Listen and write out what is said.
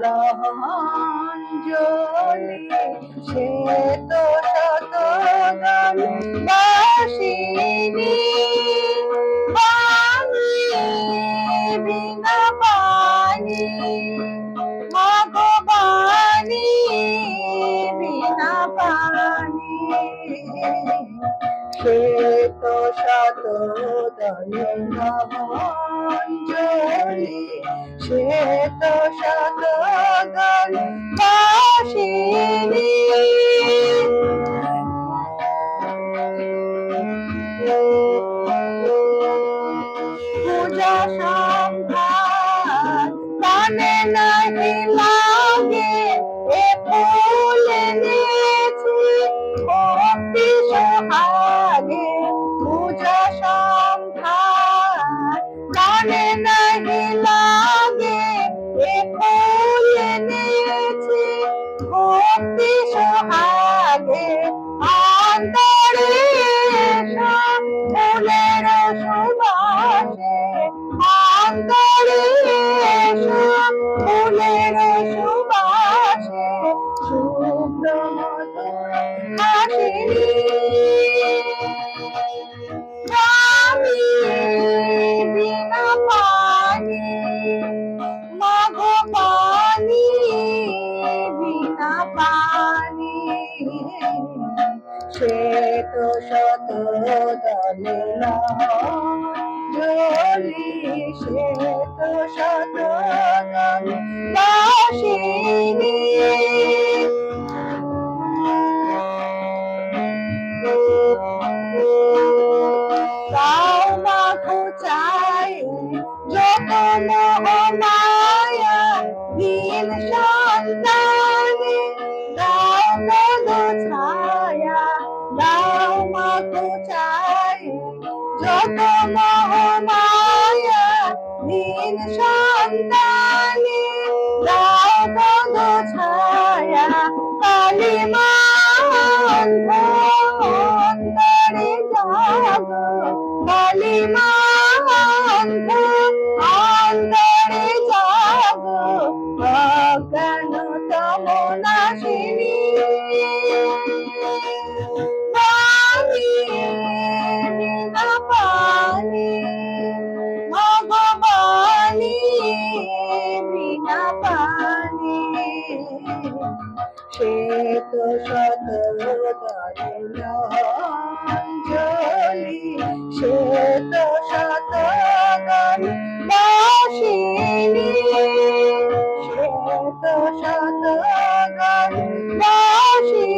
লহঞ্জলি সে তো শত গান বাসিনী। বিনা পানি ভগবানী বিনা পানি সে তো শত দলঞ্জলি সে and I mean love. সে তো শত দলিল জলি সে তো শত চাই যত মোহ মায়া যত মোহ মায়া দিন সন্তানে গাও মধু ছায়া কালিমা অন্তরে জাগ। তো শত দলিল সে তো শত গান বাসিনী সে তো শত বাসিনী